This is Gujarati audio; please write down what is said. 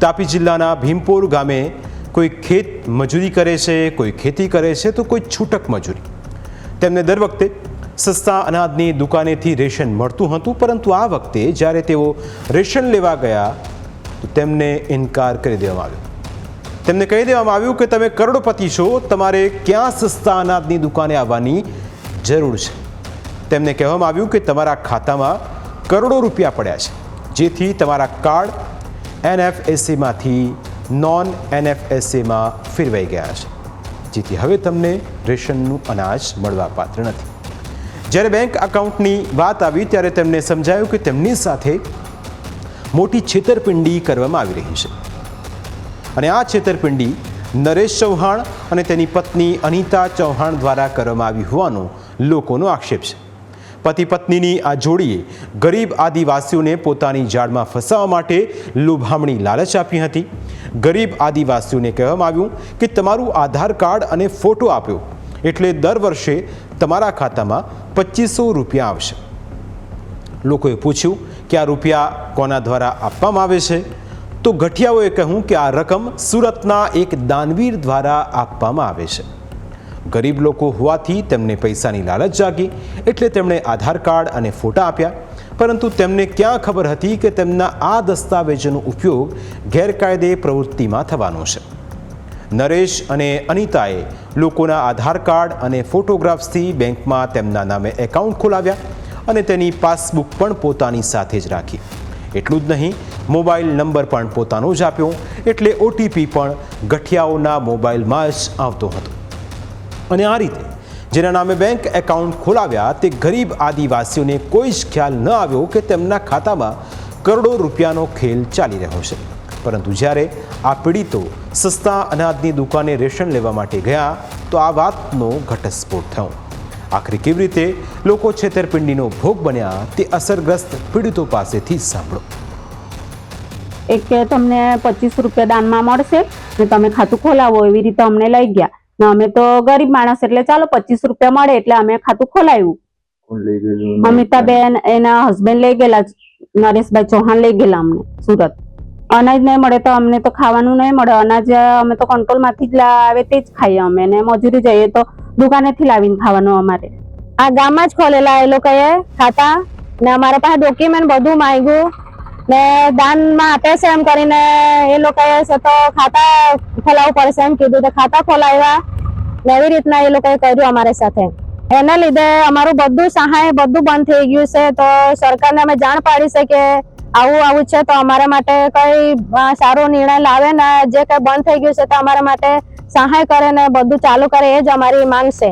તાપી જિલ્લાના ભીમપોર ગામે કોઈ ખેત મજૂરી કરે છે, કોઈ ખેતી કરે છે, તો કોઈ છૂટક મજૂરી. તેમને દર વખતે સસ્તા અનાજની દુકાનેથી રેશન મળતું હતું, પરંતુ આ વખતે જ્યારે તેઓ રેશન લેવા ગયા, તો તેમને ઇનકાર કરી દેવામાં આવ્યો. તેમને કહી દેવામાં આવ્યું કે તમે કરોડપતિ છો, તમારે ક્યાં સસ્તા અનાજની દુકાને આવવાની જરૂર છે? તેમને કહેવામાં આવ્યું કે તમારા ખાતામાં કરોડો રૂપિયા પડ્યા છે, જેથી તમારા કાર્ડ એનએફએસસીમાંથી નોન એનએફએસસીમાં ફેરવાઈ ગયા છે. જેથી હવે તમને રેશનનું અનાજ મળવાપાત્ર નથી. જ્યારે બેંક એકાઉન્ટની વાત આવી, ત્યારે તેમને સમજાયું કે તેમની સાથે મોટી છેતરપિંડી કરવામાં આવી રહી છે. અને આ છેતરપિંડી નરેશ ચૌહાણ અને તેની પત્ની અનિતા ચૌહાણ દ્વારા કરવામાં આવી હોવાનો લોકોનો આક્ષેપ છે. પતિ પત્નીની આ જોડીએ ગરીબ આદિવાસીઓને પોતાની જાળમાં ફસાવવા માટે લોભામણી લાલચ આપી હતી. ગરીબ આદિવાસીઓને કહેવામાં આવ્યું કે તમારું આધાર કાર્ડ અને ફોટો આપ્યો એટલે દર વર્ષે તમારા ખાતામાં પચીસો રૂપિયા આવશે. લોકોએ પૂછ્યું કે આ રૂપિયા કોના દ્વારા આપવામાં આવે છે? તો ગઠિયાઓએ કહ્યું કે આ રકમ સુરતના એક દાનવીર દ્વારા આપવામાં આવે છે. ગરીબ લોકો હોવાથી તેમને પૈસાની લાલચ જાગી એટલે તેમણે આધાર કાર્ડ અને ફોટા આપ્યા. પરંતુ તેમને ક્યાં ખબર હતી કે તેમના આ દસ્તાવેજોનો ઉપયોગ ગેરકાયદે પ્રવૃત્તિમાં થવાનો છે? નરેશ અને અનિતાએ લોકોના આધાર કાર્ડ અને ફોટોગ્રાફ્સથી બેંકમાં તેમના નામે એકાઉન્ટ ખોલાવ્યા અને તેની પાસબુક પણ પોતાની સાથે જ રાખી. એટલું જ નહીં, મોબાઈલ નંબર પણ પોતાનો જ આપ્યો એટલે ઓટીપી પણ ગઠિયાઓના મોબાઈલમાં જ આવતો હતો. અને આ રીતે, જેના નામે બેંક એકાઉન્ટ ખોલાવ્યા, તે ગરીબ આદિવાસીઓને કોઈ જ ખ્યાલ ન આવ્યો કે તેમના ખાતામાં કરોડો રૂપિયાનો ખેલ ચાલી રહ્યો છે. પરંતુ જ્યારે આ પીડિતો સસ્તા અનાજની દુકાને રેશન લેવા માટે ગયા, તો આ વાતનો ઘટસ્ફોટ થયો. આખરે કેવી રીતે લોકો છેતરપિંડીનો ભોગ બન્યા, તે અસરગ્રસ્ત પીડિતો પાસેથી સાંભળો. એક તમને પચીસ રૂપિયા દાનમાં મળશે ને તમે ખાતું ખોલાવો, એવી રીતે અમને લઈ ગયા. અમે તો ગરીબ માણસ એટલે ચાલો પચીસ રૂપિયા મળે એટલે અમે ખાતું ગયેલું? અમિતાબેન એના હસબન્ડ લઈ ગયેલા નરેશભાઈ ચૌહાણ લઈ ગયેલા અમને સુરત. અનાજ નહીં મળે તો અમને તો ખાવાનું નહીં મળે. અનાજ અમે તો કંટ્રોલમાંથી જ લાવે તે જ ખાઈએ અમે ને મજૂરી જઈએ તો દુકાનેથી લાવીને ખાવાનું અમારે. આ ગામમાં જ ખોલેલા એ લોકોએ ખાતા ને અમારા પાસે ડોક્યુમેન્ટ બધું માંગ્યું. ને દાનમાં આપે છે એમ કરીને એ લોકોએ છે તો ખાતા ખોલાવવું પડશે એમ કીધું તો ખાતા ખોલાવ્યા ને એવી રીતના એ લોકોએ કર્યું અમારી સાથે. એના લીધે અમારું બધું સહાય બધું બંધ થઈ ગયું છે તો સરકારને અમે જાણ પાડી છે કે આવું આવું છે તો અમારા માટે કઈ સારો નિર્ણય લાવે ને જે કઈ બંધ થઈ ગયું છે તો અમારા માટે સહાય કરે ને બધું ચાલુ કરે એ જ અમારી માંગ છે.